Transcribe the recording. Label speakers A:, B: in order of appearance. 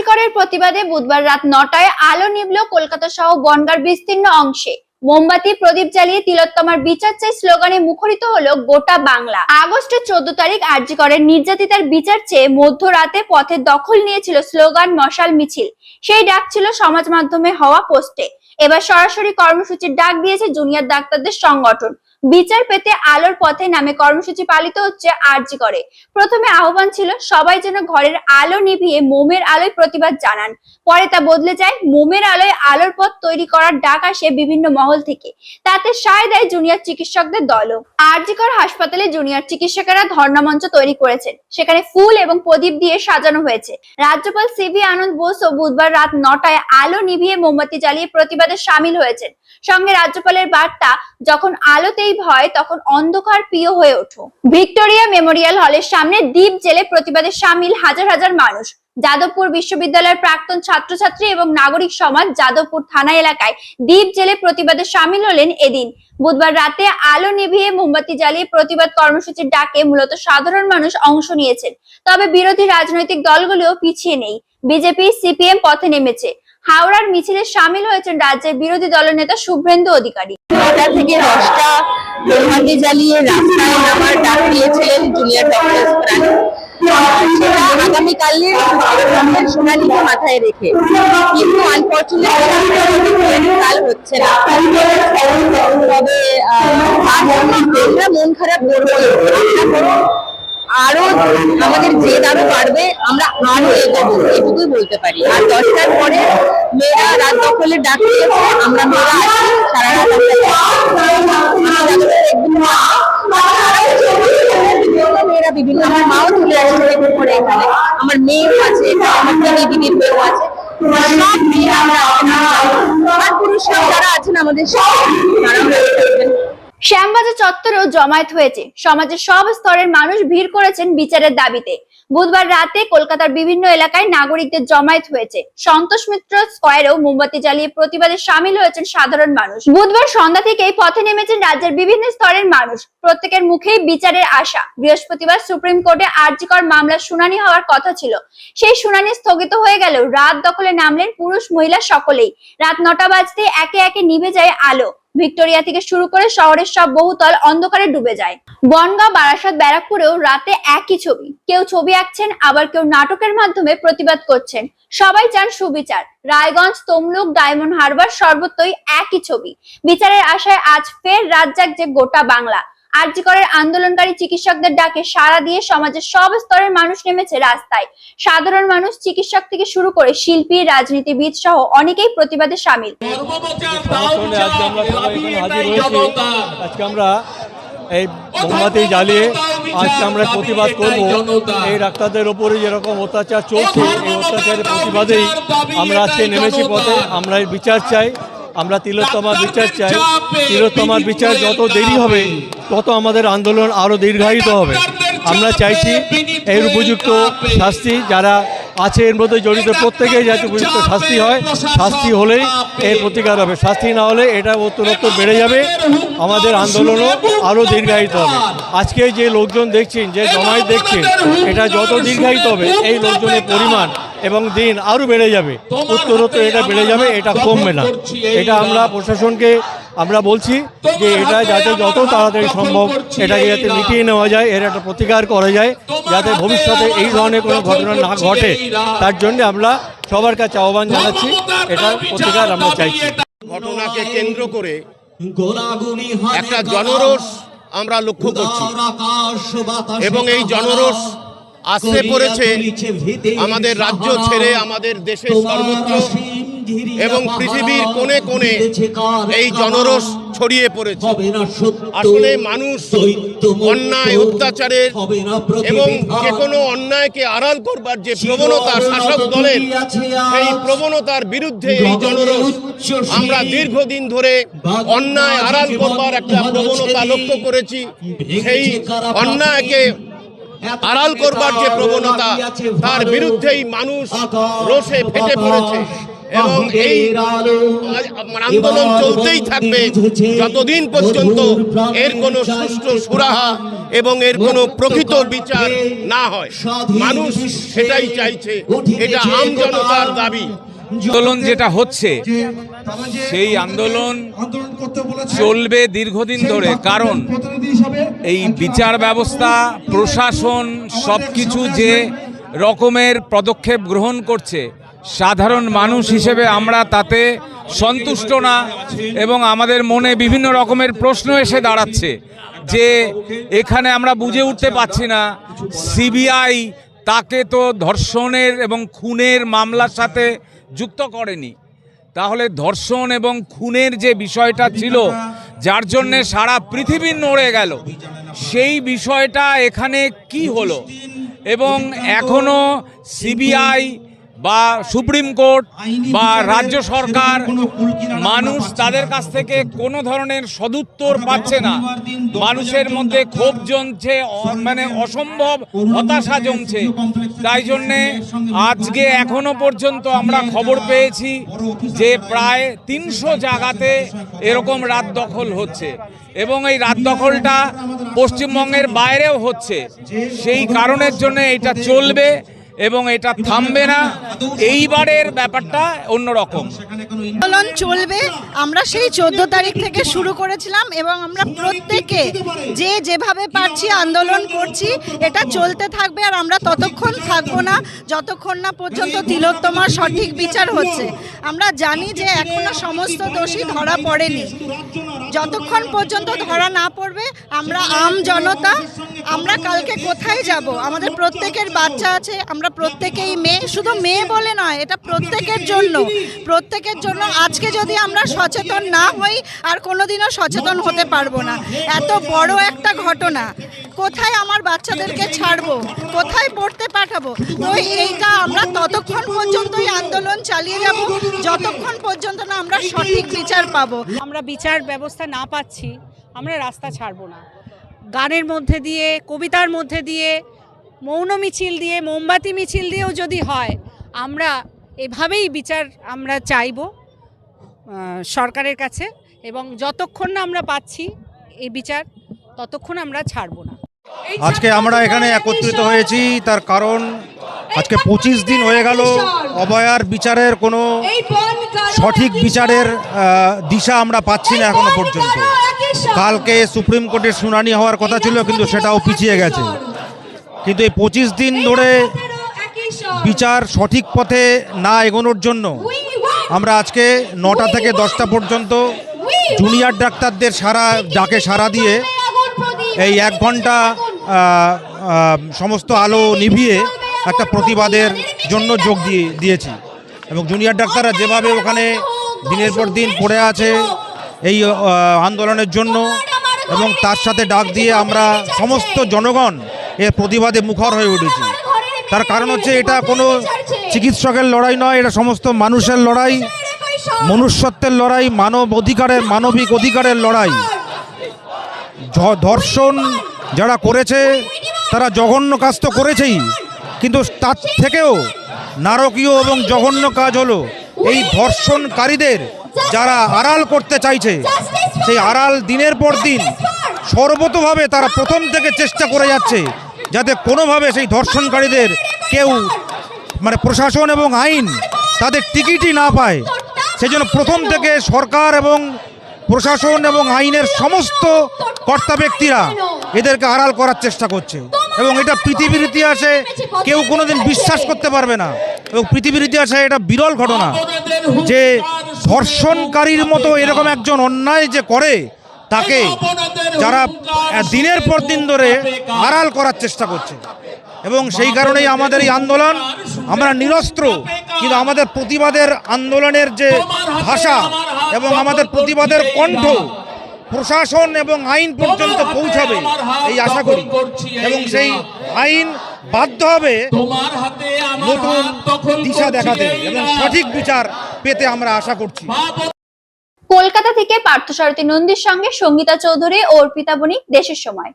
A: আরজিকরের প্রতিবাদে বুধবার রাত নটায় আলো নিভল কলকাতা সহ বনগার বিস্তীর্ণ অংশে। মোমবাতি, প্রদীপ জ্বালিয়ে তিলোত্তমার বিচার চাই স্লোগানে মুখরিত হলো গোটা বাংলা। আগস্টের চোদ্দ তারিখ আরজিকরের নির্যাতিতার বিচার চেয়ে মধ্যরাতে পথে দখল নিয়েছিল স্লোগান মশাল মিছিল। সেই ডাক ছিল সমাজ মাধ্যমে হওয়া পোস্টে। এবার সরাসরি কর্মসূচির ডাক দিয়েছে জুনিয়র ডাক্তারদের সংগঠন। বিচার পেতে আলোর পথে নামে কর্মসূচি পালিত হচ্ছে আরজি করে। প্রথমে আহ্বান ছিল, সবাই যেন ঘরের আলো নিভিয়ে মোমের আলোয় প্রতিবাদ জানান। পরে তা বদলে যায়, মোমের আলোয় আলোর পথ তৈরি করার ডাক আসে বিভিন্ন মহল থেকে। তাতে সায় দেয় জুনিয়র চিকিৎসকদের দলও। আরজিকর হাসপাতালে জুনিয়র চিকিৎসকেরা ধর্ণা মঞ্চ তৈরি করেছেন। সেখানে ফুল এবং প্রদীপ দিয়ে সাজানো হয়েছে। রাজ্যপাল সিভি আনন্দ বোসও বুধবার রাত নটায় আলো নিভিয়ে মোমবাতি জ্বালিয়ে প্রতিবাদে সামিল হয়েছেন। সঙ্গে রাজ্যপালের বার্তা, যখন আলোতেই ভয় তখন অন্ধকার প্রিয় হয়ে ওঠো। ভিক্টোরিয়া মেমোরিয়াল হলের সামনে দ্বীপ জেলে প্রতিবাদে সামিল হাজার হাজার মানুষ। যাদবপুর বিশ্ববিদ্যালয়ের প্রাক্তন ছাত্রছাত্রী এবং নাগরিক সমাজ যাদবপুর থানা এলাকায় দ্বীপ জেলে প্রতিবাদে সামিল হলেন এদিন। বুধবার রাতে আলো নিভিয়ে মোমবাতি জ্বালিয়ে প্রতিবাদ কর্মসূচির ডাকে মূলত সাধারণ মানুষ অংশ নিয়েছেন। তবে বিরোধী রাজনৈতিক দলগুলিও পিছিয়ে নেই। বিজেপি, সিপিএম পথে নেমেছে। হাওড়ার মিছিলে সামিল হয়েছেন রাজ্যের বিরোধী দলনেতা শুভ্রেন্দু অধিকারী।
B: নটা থেকে মাথায় রেখে। কিন্তু মন খারাপ করব আরও আমাদের জেদ আরও বাড়বে, আমরা আরও এগোবো এটুকুই বলতে পারি। আর দশটার পরে মেয়েরা রাত দখলের ডাক দিয়েছে আমরা মেয়েরা আছি সারা রাত মেয়েরা বিভিন্ন আমার মাও চলে আসছে করে এখানে। আমার মেয়েও আছে আমার দিদির মেয়েও আছে। সব মেয়েরা আমরা। আর পুরুষরা যারা আছেন আমাদের তারাও থাকবেন
A: শ্যামবাজার চত্বরেও জমায়েত হয়েছে। সমাজের সব স্তরের মানুষ ভিড় করেছেন বিচারের দাবিতে। বুধবার রাতে কলকাতার বিভিন্ন এলাকায় নাগরিকদের জমায়েত হয়েছে। সন্তোষ মিত্র স্কয়ারেও মোমবাতি জ্বালিয়ে প্রতিবাদে সামিল হয়েছেন সাধারণ মানুষ। বুধবার সন্ধ্যা থেকেই পথে নেমেছেন রাজ্যের বিভিন্ন স্তরের মানুষ। প্রত্যেকের মুখেই বিচারের আশা। বৃহস্পতিবার সুপ্রিম কোর্টে আর্জিকর মামলার শুনানি হওয়ার কথা ছিল। সেই শুনানি স্থগিত হয়ে গেলেও রাত দখলে নামলেন পুরুষ মহিলা সকলেই। রাত নটা বাজতে একে একে নিভে যায় আলো। ভিক্টোরিয়া থেকে শুরু করে শহরের সব বহুতল অন্ধকারে ডুবে যায়। বনগাঁ, বারাসাত, ব্যারাকপুরেও রাতে একই ছবি। কেউ ছবি আঁকছেন, আবার কেউ নাটকের মাধ্যমে প্রতিবাদ করছেন। সবাই চান সুবিচার। রায়গঞ্জ, তমলুক, ডায়মন্ড হারবার সর্বত্রই একই ছবি। বিচারের আশায় আজ ফের রাত যে গোটা বাংলা। আরজিকরের আন্দোলনকারী চিকিৎসকদের ডাকে সাড়া দিয়ে সমাজের সব স্তরের মানুষ নেমেছে রাস্তায়। সাধারণ মানুষ চিকিৎসক থেকে শুরু করে শিল্পী রাজনীতিবিদ সহ অনেকেই প্রতিবাদে সামিল।
C: আজকে আমরা এই মোমবাতি জ্বালিয়ে আজকে আমরা প্রতিবাদ করব। এই ডাক্তারদের ওপরে যেরকম অত্যাচার চলছে এই অত্যাচারের প্রতিবাদেই আমরা আজকে নেমেছি পথে। আমরা বিচার চাই। আমরা তিলোত্তমার বিচার চাই। তিলোত্তমার বিচার যত দেরি হবে তত আমাদের আন্দোলন আরও দীর্ঘায়িত হবে। আমরা চাইছি এর উপযুক্ত শাস্তি যারা আছে এর মধ্যে জড়িত প্রত্যেকেই যাতে উপযুক্ত শাস্তি হয় শাস্তি হলেই এর প্রতিকার হবে। শাস্তি না হলে এটা উত্তরোত্তর বেড়ে যাবে। আমাদের আন্দোলনও আরও দীর্ঘায়িত হবে। আজকে যে লোকজন দেখছেন যে জমায়েত দেখছেন এটা যত দীর্ঘায়িত হবে এই লোকজনের পরিমাণ এবং দিন আরও বেড়ে যাবে। উত্তরোত্তর এটা বেড়ে যাবে এটা কমবে না। এটা আমরা প্রশাসনকে আমরা বলছি যে এটা যাতে যত তাড়াতাড়ি সম্ভব এটাকে যাতে মিটিয়ে নেওয়া যায় এর একটা প্রতিকার করা যায় যাতে ভবিষ্যতে এই ধরনের কোনো ঘটনা না ঘটে। তার জন্য আমরা সবার কাছে আহ্বান জানাচ্ছি এটার প্রতিকার আমরা চাইছি।
D: ঘটনাকে কেন্দ্র করে একটা জনরোষ আমরা লক্ষ্য করছি। এবং এই জনরোষ আসতে পড়েছে আমাদের রাজ্য ছেড়ে আমাদের দেশের সর্বত্র এবং পৃথিবীর কোণে কোণে এই জনরস ছড়িয়ে পড়েছে। আসলে মানুষ অন্যায় অত্যাচারের এবং যে কোনো অন্যায়কে আড়াল করবার যে প্রবণতা শাসক দলের সেই প্রবণতার বিরুদ্ধে এই জনরস আমরা দীর্ঘদিন ধরে অন্যায় আড়াল করবার একটা প্রবণতা লক্ষ্য করেছি। সেই অন্যায়কে আড়াল করবার যে প্রবণতা তার বিরুদ্ধেই মানুষ রোষে ফেটে পড়েছে। এবং এই আন্দোলন চলতেই থাকবে। যতদিন পর্যন্ত এর কোনো সুষ্ঠু সুরাহা এবং এর কোনো প্রকৃত বিচার না হয়। মানুষ সেটাই চাইছে। এটা আম জনতার দাবি।
E: আন্দোলন যেটা হচ্ছে সেই আন্দোলন চলবে দীর্ঘদিন ধরে। কারণ এই বিচার ব্যবস্থা, প্রশাসন সব কিছু যে রকমের পদক্ষেপ গ্রহণ করছে, সাধারণ মানুষ হিসেবে আমরা তাতে সন্তুষ্ট না এবং আমাদের মনে বিভিন্ন রকমের প্রশ্ন এসে দাঁড়াচ্ছে যে এখানে আমরা বুঝে উঠতে পারছি না, সিবিআই তাকে তো ধর্ষণের এবং খুনের মামলার সাথে যুক্ত করেনি। তাহলে ধর্ষণ এবং খুনের যে বিষয়টা ছিল যার জন্যে সারা পৃথিবী নড়ে গেল। সেই বিষয়টা এখানে কি হলো? এবং এখনও সিবিআই বা সুপ্রিম কোর্ট বা রাজ্য সরকার, মানুষ তাদের কাছ থেকে কোনো ধরনের সদুত্তর পাচ্ছে না। মানুষের মধ্যে ক্ষোভ জমছে মানে অসম্ভব হতাশা জমছে। তাই জন্যে আজকে এখনও পর্যন্ত আমরা খবর পেয়েছি যে প্রায় তিনশো জায়গাতে এরকম রাত দখল হচ্ছে এবং এই রাত দখলটা পশ্চিমবঙ্গের বাইরেও হচ্ছে। সেই কারণের জন্য এটা চলবে। এবং এটা থামবে না। এইবারের ব্যাপারটা অন্যরকম।
F: আন্দোলন চলবে। আমরা সেই চোদ্দ তারিখ থেকে শুরু করেছিলাম এবং আমরা প্রত্যেকে যে যেভাবে পারছি আন্দোলন করছি এটা চলতে থাকবে আর আমরা ততক্ষণ থাকব না যতক্ষণ না পর্যন্ত তিলোত্তমার সঠিক বিচার হচ্ছে। আমরা জানি যে এখনও সমস্ত দোষী ধরা পড়েনি। যতক্ষণ পর্যন্ত ধরা না পড়বে আমরা আম জনতা আমরা কালকে কোথায় যাব? আমাদের প্রত্যেকের বাচ্চা আছে আমরা প্রত্যেকেই মেয়ে, শুধু মেয়ে বলে নয়, এটা প্রত্যেকের জন্য। প্রত্যেকের জন্য আজকে যদি আমরা সচেতন না হই, আর কোনোদিনও সচেতন হতে পারব না। এত বড় একটা ঘটনা। কোথায় আমার বাচ্চাদেরকে ছাড়বো? কোথায় পড়তে পাঠাবো? তো এইটা আমরা ততক্ষণ পর্যন্তই আন্দোলন চালিয়ে যাব। যতক্ষণ পর্যন্ত না আমরা সঠিক বিচার পাবো।
G: আমরা বিচার ব্যবস্থা না পাচ্ছি, আমরা রাস্তা ছাড়বো না। গানের মধ্যে দিয়ে, কবিতার মধ্যে দিয়ে মৌন মিছিল দিয়ে মোমবাতি মিছিল দিয়েও যদি হয় আমরা এভাবেই বিচার আমরা চাইব সরকারের কাছে এবং যতক্ষণ না আমরা পাচ্ছি এই বিচার ততক্ষণ আমরা ছাড়বো না।
H: আজকে আমরা এখানে একত্রিত হয়েছি তার কারণ আজকে পঁচিশ দিন হয়ে গেল অবয়ার বিচারের কোনো সঠিক বিচারের দিশা আমরা পাচ্ছি না এখনও পর্যন্ত। কালকে সুপ্রিম কোর্টের শুনানি হওয়ার কথা ছিল কিন্তু সেটাও পিছিয়ে গেছে। কিন্তু এই পঁচিশ দিন ধরে বিচার সঠিক পথে না এগোনোর জন্য আমরা আজকে নটা থেকে দশটা পর্যন্ত জুনিয়র ডাক্তারদের সারা ডাকে সারা দিয়ে এই এক ঘণ্টা সমস্ত আলো নিভিয়ে একটা প্রতিবাদের জন্য যোগ দিয়ে দিয়েছি। এবং জুনিয়র ডাক্তাররা যেভাবে ওখানে দিনের পর দিন পড়ে আছে এই আন্দোলনের জন্য এবং তার সাথে ডাক দিয়ে আমরা সমস্ত জনগণ এর প্রতিবাদে মুখর হয়ে উঠেছি। তার কারণ হচ্ছে এটা কোনো চিকিৎসকের লড়াই নয় এটা সমস্ত মানুষের লড়াই। মনুষ্যত্বের লড়াই মানব অধিকারের মানবিক অধিকারের লড়াই। ধর্ষণ যারা করেছে তারা জঘন্য কাজ তো করেছেই। কিন্তু তার থেকেও নারকীয় এবং জঘন্য কাজ হলো এই ধর্ষণকারীদের যারা আড়াল করতে চাইছে সেই আড়াল দিনের পর দিন সর্বতভাবে তারা প্রথম থেকে চেষ্টা করে যাচ্ছে যাতে কোনোভাবে সেই ধর্ষণকারীদের কেউ মানে প্রশাসন এবং আইন তাদের টিকিটই না পায়। সেই জন্য প্রথম থেকে সরকার এবং প্রশাসন এবং আইনের সমস্ত কর্তা ব্যক্তিরা এদেরকে আড়াল করার চেষ্টা করছে। এবং এটা পৃথিবীর ইতিহাসে কেউ কোনোদিন বিশ্বাস করতে পারবে না। এবং পৃথিবীর ইতিহাসে এটা বিরল ঘটনা যে ধর্ষণকারীর মতো এরকম একজন অন্যায় যে করে, তাকে যারা দিনের পর দিন ধরে আড়াল করার চেষ্টা করছে। এবং সেই কারণেই আমাদের এই আন্দোলন আমরা নিরস্ত্র কিন্তু আমাদের প্রতিবাদের আন্দোলনের যে ভাষা এবং আমাদের প্রতিবাদের কণ্ঠ প্রশাসন এবং আইন পর্যন্ত পৌঁছাবে এই আশা করি। এবং সেই আইন বাধ্য হবে নতুন দিশা দেখাতে। এবং সঠিক বিচার পেতে আমরা আশা করছি।
A: কলকাতা থেকে পার্থসারথী নন্দীর সঙ্গে সঙ্গীতা চৌধুরী অর্পিতা বণিক দেশের সময়।